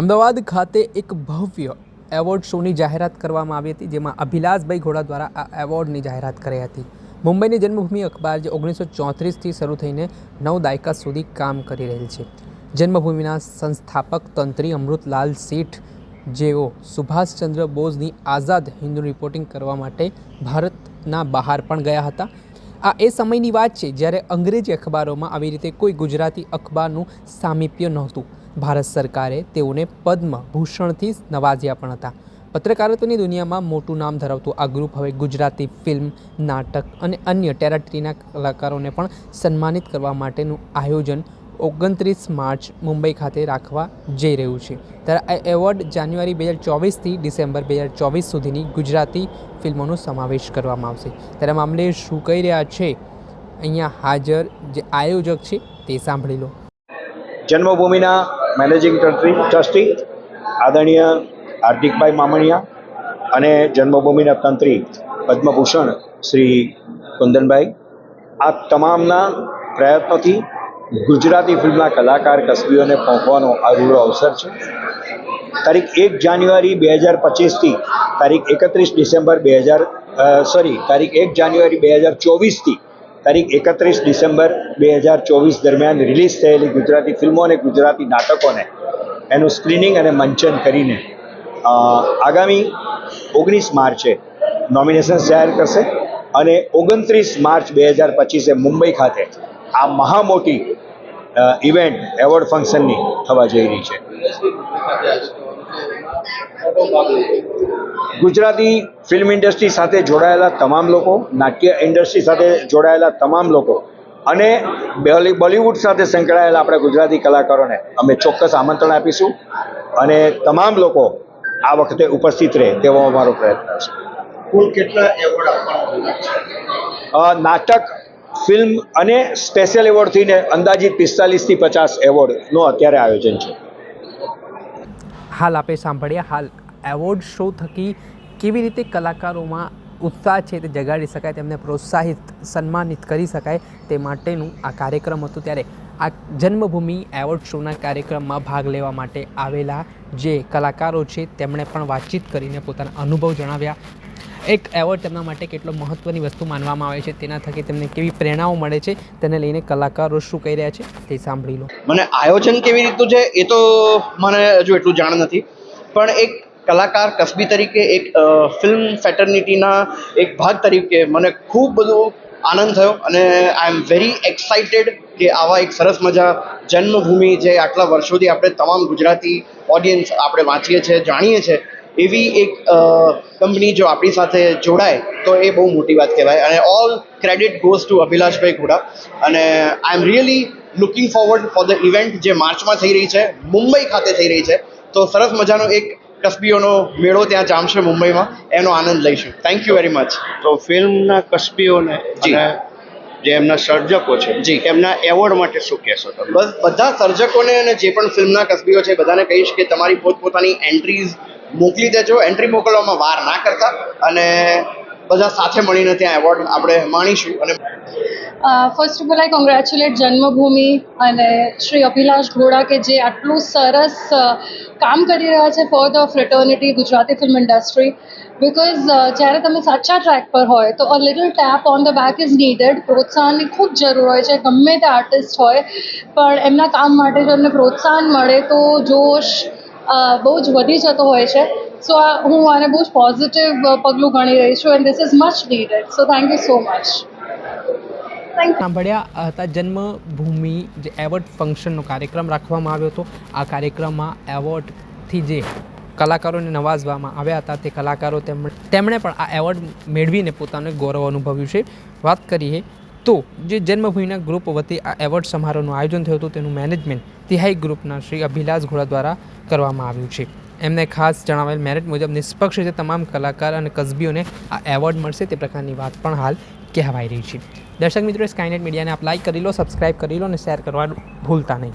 અમદાવાદ ખાતે એક ભવ્ય એવોર્ડ શોની જાહેરાત કરવામાં આવી હતી, જેમાં અભિલાષભાઈ ઘોડા દ્વારા આ એવોર્ડની જાહેરાત કરી હતી. મુંબઈની જન્મભૂમિ અખબાર જે ઓગણીસો ચોત્રીસથી શરૂ થઈને નવ દાયકા સુધી કામ કરી રહેલ છે. જન્મભૂમિના સંસ્થાપક તંત્રી અમૃતલાલ શેઠ, જેઓ સુભાષચંદ્ર બોઝની આઝાદ હિન્દુ રિપોર્ટિંગ કરવા માટે ભારતના બહાર પણ ગયા હતા. આ એ સમયની વાત છે જ્યારે અંગ્રેજી અખબારોમાં આવી રીતે કોઈ ગુજરાતી અખબારનું સામીપ્ય નહોતું. ભારત સરકારે તેઓને પદ્મભૂષણથી નવાજ્યા પણ હતા. પત્રકારત્વની દુનિયામાં મોટું નામ ધરાવતું આ ગ્રુપ હવે ગુજરાતી ફિલ્મ, નાટક અને અન્ય ટેરેટરીના કલાકારોને પણ સન્માનિત કરવા માટેનું આયોજન ઓગણત્રીસ માર્ચ મુંબઈ ખાતે રાખવા જઈ રહ્યું છે. ત્યારે આ એવોર્ડ જાન્યુઆરી બે હજાર ચોવીસથી ડિસેમ્બર બે હજાર ચોવીસ સુધીની ગુજરાતી ફિલ્મોનો સમાવેશ કરવામાં આવશે. ત્યારે મામલે શું કહી રહ્યા છે? અહીંયા હાજર જે આયોજક છે તે સાંભળી લો. જન્મભૂમિના મેનેજિંગ ટ્રસ્ટી ટ્રસ્ટી, આદરણીય હાર્દિકભાઈ મામણિયા અને જન્મભૂમિના તંત્રી પદ્મભૂષણ શ્રી કુંદનભાઈ. આ તમામના પ્રયત્નોથી ગુજરાતી ફિલ્મના કલાકાર કસબીઓને પહોંચવાનો અરૂરો અવસર છે. તારીખ એક જાન્યુઆરી બે હજાર પચીસથી તારીખ એકત્રીસ ડિસેમ્બર બે હજાર સોરી તારીખ એક જાન્યુઆરી બે હજાર ચોવીસથી તારીખ એકત્રીસ ડિસેમ્બર બે હજાર ચોવીસ દરમિયાન રિલીઝ થયેલી ગુજરાતી ફિલ્મો અને ગુજરાતી નાટકોને એનું સ્ક્રીનિંગ અને મંચન કરીને આગામી ઓગણીસ માર્ચે નોમિનેશન્સ જાહેર કરશે અને ઓગણત્રીસ માર્ચ બે હજાર પચીસે મુંબઈ ખાતે આ મહામોટી ઇવેન્ટ એવોર્ડ ફંક્શનની થવા જઈ રહી છે. ગુજરાતી ફિલ્મ ઇન્ડસ્ટ્રી સાથે જોડાયેલા તમામ લોકો નાટ્ય ઇન્ડસ્ટ્રી સાથે જોડાયેલા તમામ લોકો અને બોલિવૂડ સાથે સંકળાયેલા આપણા ગુજરાતી કલાકારોને અમે ચોક્કસ આમંત્રણ આપીશું અને તમામ લોકો આ વખતે ઉપસ્થિત રહે તેવો અમારો પ્રયત્ન છે. કુલ કેટલા એવોર્ડ આપવાના નાટક ફિલ્મ અને સ્પેશિયલ એવોર્ડથી ને અંદાજિત પિસ્તાલીસથી પચાસ એવોર્ડનું અત્યારે આયોજન છે. હાલ આપે સાંભળ્યા. હાલ એવોર્ડ શો થકી કેવી રીતે કલાકારોમાં ઉત્સાહ છે તે જગાડી શકાય, તેમને પ્રોત્સાહિત, સન્માનિત કરી શકાય તે માટેનું આ કાર્યક્રમ હતું ત્યારે. આ જન્મભૂમિ એવોર્ડ શોના કાર્યક્રમમાં ભાગ લેવા માટે આવેલા જે કલાકારો છે, તેમણે પણ વાતચીત કરીને પોતાના અનુભવ જણાવ્યા. એક એવોર્ડ તેમના માટે કેટલો મહત્ત્વની વસ્તુ માનવામાં આવે છે, તેના થકી તેમને કેવી પ્રેરણાઓ મળે છે, તેને લઈને કલાકારો શું કહી રહ્યા છે તે સાંભળી લો. મને આયોજન કેવી રીતનું છે એ તો મને હજુ એટલું જાણ નથી, પણ એક કલાકાર કસબી તરીકે એક ફિલ્મ ફેટર્નિટીના એક ભાગ તરીકે મને ખૂબ બધો આનંદ થયો અને આઈ એમ વેરી એક્સાઇટેડ કે આવા એક સરસ મજા જન્મભૂમિ જે આટલા વર્ષોથી આપણે તમામ ગુજરાતી ઓડિયન્સ આપણે વાંચીએ છીએ, જાણીએ છીએ એવી એક કંપની જો આપણી સાથે જોડાય તો એ બહુ મોટી વાત કહેવાય. અને ઓલ ક્રેડિટ ગોઝ ટુ અભિલાષભાઈ ઘોડા. અને I am really looking forward for the event જે માર્ચમાં થઈ રહી છે મુંબઈ ખાતે થઈ રહી છે. તો સરસ મજાનો એક કસબીઓનો મેળો ત્યાં જામશે મુંબઈમાં. એનો આનંદ લઈશું. થેન્ક યુ વેરી મચ તો ફિલ્મના કસબીઓને જી. જે એમના સર્જકો છે જી. એમના એવોર્ડ માટે શું કહેશો તમે? બસ બધા સર્જકોને અને જે પણ ફિલ્મના કસબીઓ છે બધાને કહીશ કે તમારી પોતપોતાની એન્ટ્રીઝ મોકલી દેજો. એન્ટ્રી મોકલવામાં વાર ના કરતા અને બધા સાથે મળીને ત્યાં એવોર્ડ આપણે માણીશું. અને first of all I congratulate Janmabhoomi અને શ્રી અભિલાષ ઘોડા કે જે આટલું સરસ કામ કરી રહ્યા છે for the fraternity Gujarati film industry because જ્યારે તમે સાચા ટ્રેક પર હોય, તો a little tap on the back is needed પ્રોત્સાહનની ખૂબ જરૂર હોય છે. ગમે તે આર્ટિસ્ટ હોય, પણ એમના કામ માટે જો એમને પ્રોત્સાહન મળે, તો જોશ બહુ જ વધી જતો હોય છે. સો હું આને બહુ જ પોઝિટિવ પગલું ગણી રહી છું and this is much needed so thank you so much thank સાંભળ્યા હતા જન્મભૂમિ જે એવોર્ડ ફંક્શનનો કાર્યક્રમ રાખવામાં આવ્યો હતો. આ કાર્યક્રમમાં એવોર્ડથી જે કલાકારોને નવાજવામાં આવ્યા હતા તે કલાકારો તેમણે તેમણે પણ આ એવોર્ડ મેળવીને પોતાનું ગૌરવ અનુભવ્યું છે. વાત કરીએ તો જે જન્મભૂમિના ગ્રુપ વતી આ એવોર્ડ સમારોહનું આયોજન થયું હતું, તેનું મેનેજમેન્ટ તિહાઈ ગ્રુપના શ્રી અભિલાષ ઘોડા દ્વારા કરવામાં આવ્યું છે. એમને ખાસ જણાવેલ મેરિટ મુજબ નિષ્પક્ષ રીતે તમામ કલાકાર અને કસબીઓને આ એવોર્ડ મળશે તે પ્રકારની વાત પણ હાલ કહેવાઈ રહી છે. દર્શક મિત્રો, સ્કાયનેટ મીડિયાને આપ લાઇક કરી લો સબસ્ક્રાઇબ કરી લો અને શેર કરવાનું ભૂલતા નહીં.